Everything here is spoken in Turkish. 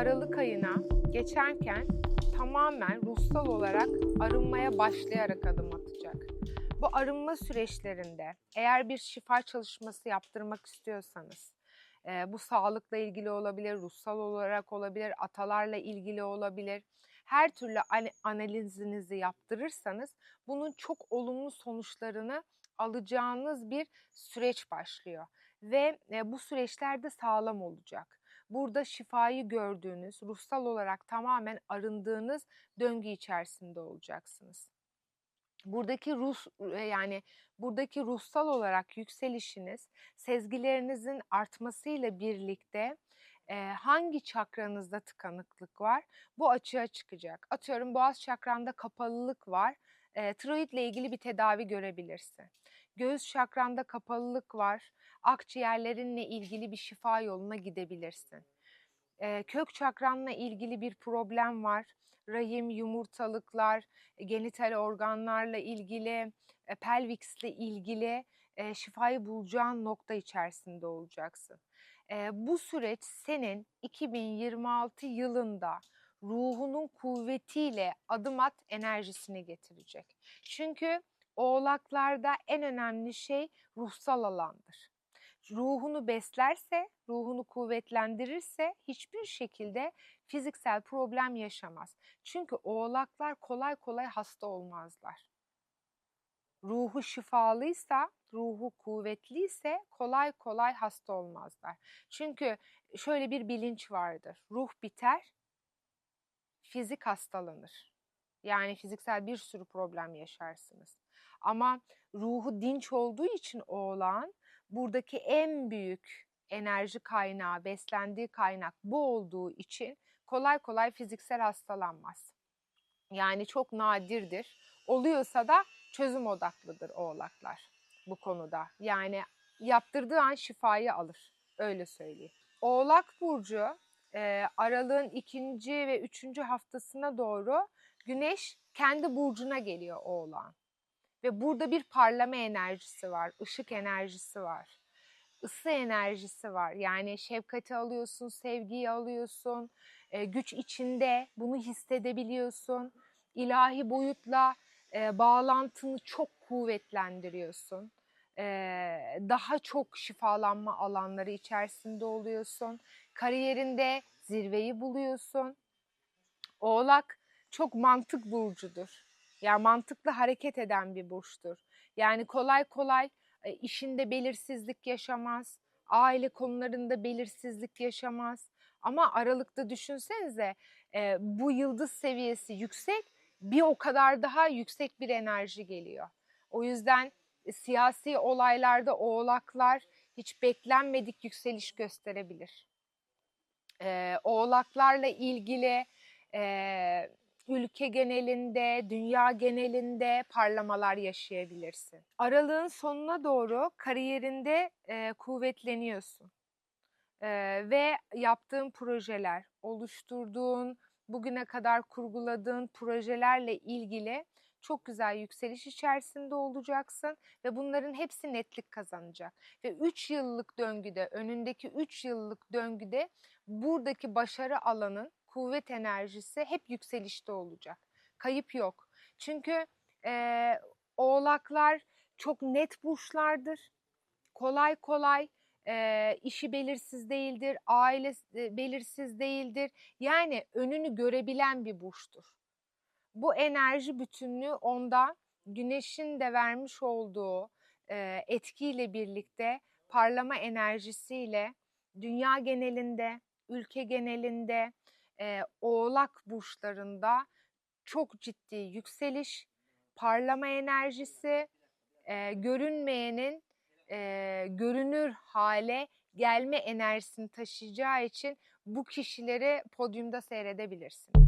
Aralık ayına geçerken tamamen ruhsal olarak arınmaya başlayarak adım atacak. Bu arınma süreçlerinde eğer bir şifa çalışması yaptırmak istiyorsanız, e, bu sağlıkla ilgili olabilir, ruhsal olarak olabilir, atalarla ilgili olabilir. Her türlü ana- analizinizi yaptırırsanız bunun çok olumlu sonuçlarını alacağınız bir süreç başlıyor ve e, bu süreçlerde sağlam olacak. Burada şifayı gördüğünüz, ruhsal olarak tamamen arındığınız döngü içerisinde olacaksınız. Buradaki ruh e, yani buradaki ruhsal olarak yükselişiniz sezgilerinizin artmasıyla birlikte e, hangi çakranızda tıkanıklık var bu açığa çıkacak. Atıyorum boğaz çakranda kapalılık var. E, tiroidle ilgili bir tedavi görebilirsin. Göğüs çakranda kapalılık var. Akciğerlerinle ilgili bir şifa yoluna gidebilirsin. Kök çakranla ilgili bir problem var. Rahim, yumurtalıklar, e, genital organlarla ilgili, e, pelviksle ilgili e, şifayı bulacağın nokta içerisinde olacaksın. E, bu süreç senin 2026 yılında ruhunun kuvvetiyle adım at enerjisini getirecek. Çünkü oğlaklarda en önemli şey ruhsal alandır. Ruhunu beslerse, ruhunu kuvvetlendirirse hiçbir şekilde fiziksel problem yaşamaz. Çünkü oğlaklar kolay kolay hasta olmazlar. Ruhu şifalıysa, ruhu kuvvetliyse kolay kolay hasta olmazlar. Çünkü şöyle bir bilinç vardır. Ruh biter, fizik hastalanır. Yani fiziksel bir sürü problem yaşarsınız. Ama ruhu dinç olduğu için oğlan buradaki en büyük enerji kaynağı, beslendiği kaynak bu olduğu için kolay kolay fiziksel hastalanmaz. Yani çok nadirdir. Oluyorsa da çözüm odaklıdır oğlaklar bu konuda. Yani yaptırdığı an şifayı alır. Öyle söyleyeyim. Oğlak Burcu e, aralığın ikinci ve üçüncü haftasına doğru güneş kendi burcuna geliyor oğlan. Ve burada bir parlama enerjisi var, ışık enerjisi var, ısı enerjisi var. Yani şefkati alıyorsun, sevgiyi alıyorsun, e, güç içinde bunu hissedebiliyorsun. İlahi boyutla e, bağlantını çok kuvvetlendiriyorsun. E, daha çok şifalanma alanları içerisinde oluyorsun. Kariyerinde zirveyi buluyorsun. Oğlak çok mantık burcudur. Yani mantıklı hareket eden bir burçtur. Yani kolay kolay e, işinde belirsizlik yaşamaz. Aile konularında belirsizlik yaşamaz. Ama Aralık'ta düşünsenize e, bu yıldız seviyesi yüksek bir o kadar daha yüksek bir enerji geliyor. O yüzden e, siyasi olaylarda oğlaklar hiç beklenmedik yükseliş gösterebilir. E, oğlaklarla ilgili e, ülke genelinde, dünya genelinde parlamalar yaşayabilirsin. Aralığın sonuna doğru kariyerinde e, kuvvetleniyorsun. E, ve yaptığın projeler, oluşturduğun, bugüne kadar kurguladığın projelerle ilgili çok güzel yükseliş içerisinde olacaksın ve bunların hepsi netlik kazanacak. Ve 3 yıllık döngüde, önündeki 3 yıllık döngüde buradaki başarı alanın kuvvet enerjisi hep yükselişte olacak. Kayıp yok. Çünkü e, oğlaklar çok net burçlardır. Kolay kolay e, işi belirsiz değildir, aile belirsiz değildir. Yani önünü görebilen bir burçtur. Bu enerji bütünlüğü onda güneşin de vermiş olduğu e, etkiyle birlikte parlama enerjisiyle dünya genelinde, ülke genelinde, e, oğlak burçlarında çok ciddi yükseliş, parlama enerjisi, e, görünmeyenin e, görünür hale gelme enerjisini taşıyacağı için bu kişileri podyumda seyredebilirsin.